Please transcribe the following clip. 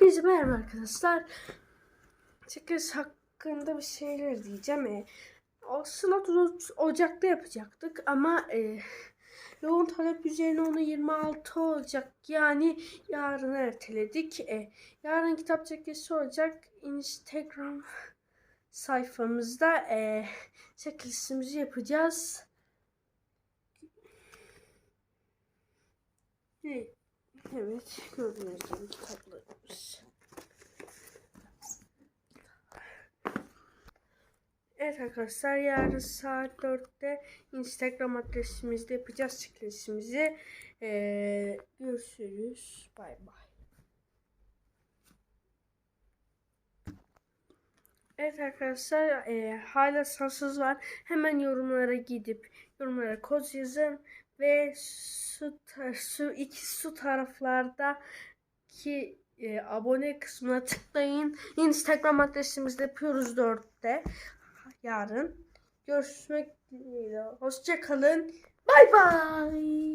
Herkese merhaba arkadaşlar. Çekiliş hakkında bir şeyler diyeceğim. E, aslında Ocak'ta yapacaktık ama e, yoğun talep üzerine onu 26 olacak. Yani yarın erteledik. E, yarın kitap çekilişi olacak. Instagram sayfamızda e, çekilişimizi yapacağız. Evet. Gördüğünüz gibi kitaplarımız. Evet arkadaşlar, yarın saat 4'te Instagram adresimizde yapacağız çekilişimizi. Ee, görüşürüz. Bay bay. Evet arkadaşlar, e, hala sansız var. Hemen yorumlara gidip yorumlara kod yazın ve su, su iki su taraflarda ki e, abone kısmına tıklayın. Instagram adresimizde yapıyoruz 4'te. Yarın. Görüşmek dileğiyle. Hoşça kalın. Bay bay.